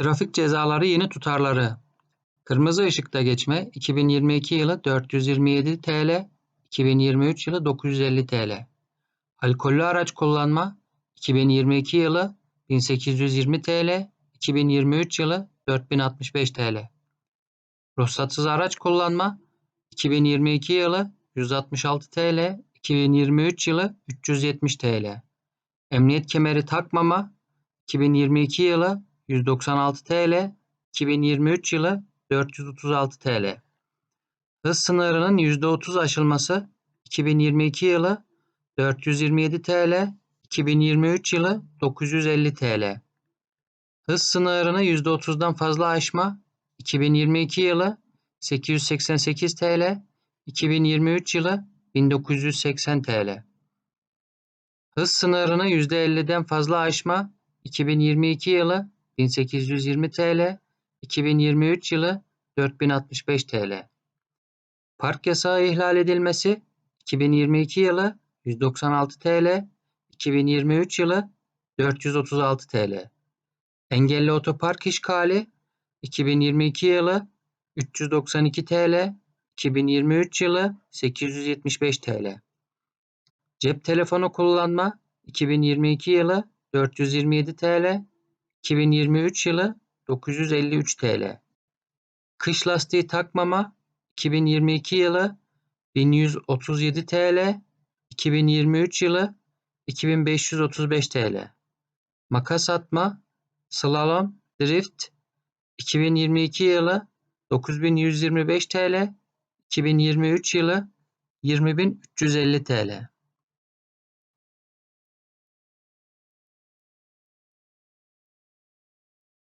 Trafik cezaları yeni tutarları. Kırmızı ışıkta geçme 2022 yılı 427 TL, 2023 yılı 950 TL. Alkollü araç kullanma 2022 yılı 1820 TL, 2023 yılı 4065 TL. Ruhsatsız araç kullanma 2022 yılı 166 TL, 2023 yılı 370 TL. Emniyet kemeri takmama 2022 yılı 196 TL, 2023 yılı 436 TL. Hız sınırının %30 aşılması 2022 yılı 427 TL, 2023 yılı 950 TL. Hız sınırını %30'dan fazla aşma 2022 yılı 888 TL, 2023 yılı 1980 TL. Hız sınırını %50'den fazla aşma 2022 yılı 1820 TL, 2023 yılı 4065 TL. Park yasağı ihlal edilmesi 2022 yılı 196 TL, 2023 yılı 436 TL. Engelli otopark işgali 2022 yılı 392 TL, 2023 yılı 875 TL. Cep telefonu kullanma 2022 yılı 427 TL, 2023 yılı 953 TL. Kış lastiği takmama 2022 yılı 1137 TL, 2023 yılı 2535 TL. Makas atma, slalom, drift 2022 yılı 9125 TL, 2023 yılı 20350 TL.